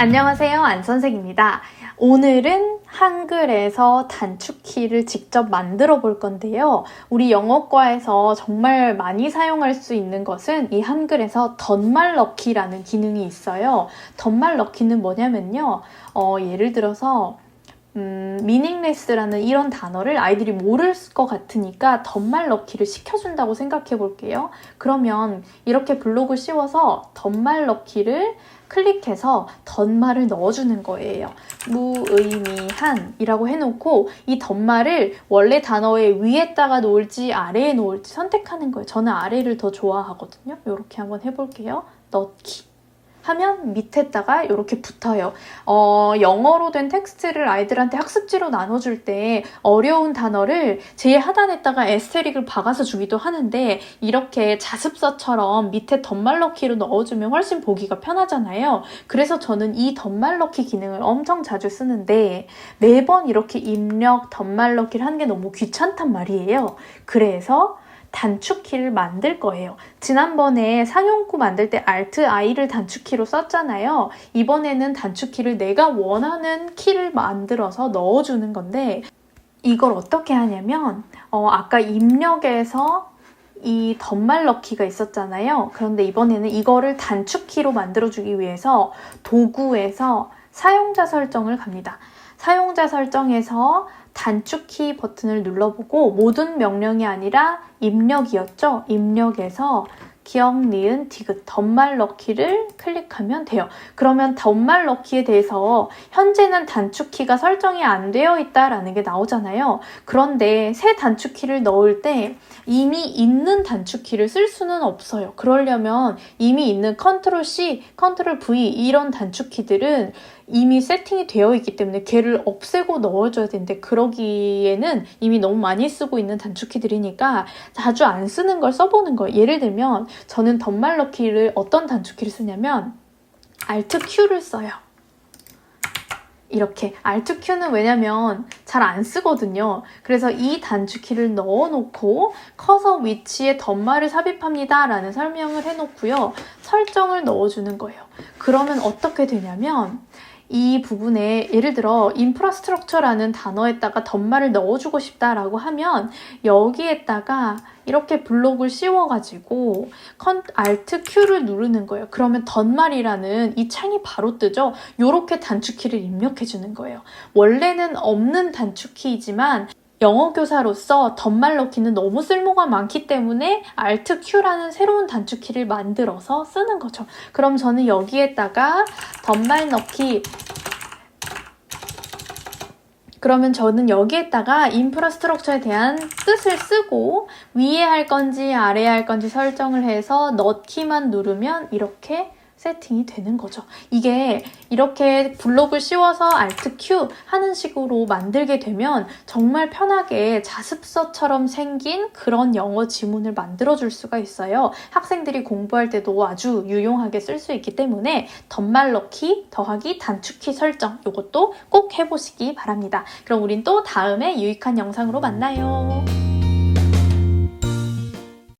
안녕하세요. 안선생입니다. 오늘은 한글에서 단축키를 직접 만들어 볼 건데요. 우리 영어과에서 정말 많이 사용할 수 있는 것은 이 한글에서 덧말 넣기라는 기능이 있어요. 덧말 넣기는 뭐냐면요. 어, 예를 들어서 음, meaningless라는 이런 단어를 아이들이 모를 것 같으니까 덧말 넣기를 시켜준다고 생각해 볼게요. 그러면 이렇게 블록을 씌워서 덧말 넣기를 클릭해서 덧말을 넣어주는 거예요. 무의미한이라고 해놓고 이 덧말을 원래 단어의 위에다가 놓을지 아래에 놓을지 선택하는 거예요. 저는 아래를 더 좋아하거든요. 이렇게 한번 해볼게요. 넣기. 하면 밑에다가 이렇게 붙어요. 어, 영어로 된 텍스트를 아이들한테 학습지로 나눠줄 때 어려운 단어를 제일 하단에다가 에스테릭을 박아서 주기도 하는데 이렇게 자습서처럼 밑에 덧말 넣기로 넣어주면 훨씬 보기가 편하잖아요. 그래서 저는 이 덧말 넣기 기능을 엄청 자주 쓰는데 매번 이렇게 입력 덧말 넣기를 하는 게 너무 귀찮단 말이에요. 그래서 단축키를 만들 거예요. 지난번에 상용구 만들 때 Alt I를 단축키로 썼잖아요. 이번에는 단축키를 내가 원하는 키를 만들어서 넣어주는 건데 이걸 어떻게 하냐면 어, 아까 입력에서 이 덧말 넣기가 있었잖아요. 그런데 이번에는 이거를 단축키로 만들어주기 위해서 도구에서 사용자 설정을 갑니다. 사용자 설정에서 단축키 버튼을 눌러보고 모든 명령이 아니라 입력이었죠. 입력에서 기억, 니은, 디귿, 덧말 넣기를 클릭하면 돼요. 그러면 덧말 넣기에 대해서 현재는 단축키가 설정이 안 되어 있다라는 게 나오잖아요. 그런데 새 단축키를 넣을 때 이미 있는 단축키를 쓸 수는 없어요. 그러려면 이미 있는 컨트롤 C, 컨트롤 V 이런 단축키들은 이미 세팅이 되어 있기 때문에 걔를 없애고 넣어줘야 되는데 그러기에는 이미 너무 많이 쓰고 있는 단축키들이니까 자주 안 쓰는 걸 써보는 거예요. 예를 들면 저는 덧말 넣기를 어떤 단축키를 쓰냐면 Alt Q를 써요. 이렇게 Alt Q는 왜냐면 잘 안 쓰거든요. 그래서 이 단축키를 넣어놓고 커서 위치에 덧말을 삽입합니다 라는 설명을 해놓고요. 설정을 넣어주는 거예요. 그러면 어떻게 되냐면 이 부분에 예를 들어 인프라스트럭처라는 단어에다가 덧말을 넣어주고 싶다라고 하면 여기에다가 이렇게 블록을 씌워가지고 컨 Alt Q를 누르는 거예요. 그러면 덧말이라는 이 창이 바로 뜨죠. 이렇게 단축키를 입력해주는 거예요. 원래는 없는 단축키이지만 영어 교사로서 덧말 넣기는 너무 쓸모가 많기 때문에 Alt Q라는 새로운 단축키를 만들어서 쓰는 거죠. 그럼 저는 여기에다가 덧말 넣기 그러면 저는 여기에다가 인프라스트럭처에 대한 뜻을 쓰고 위에 할 건지 아래에 할 건지 설정을 해서 넣기만 누르면 이렇게 세팅이 되는 거죠. 이게 이렇게 블록을 씌워서 Alt Q 하는 식으로 만들게 되면 정말 편하게 자습서처럼 생긴 그런 영어 지문을 만들어 줄 수가 있어요. 학생들이 공부할 때도 아주 유용하게 쓸 수 있기 때문에 덧말 넣기 더하기 단축키 설정 이것도 꼭 해보시기 바랍니다. 그럼 우린 또 다음에 유익한 영상으로 만나요.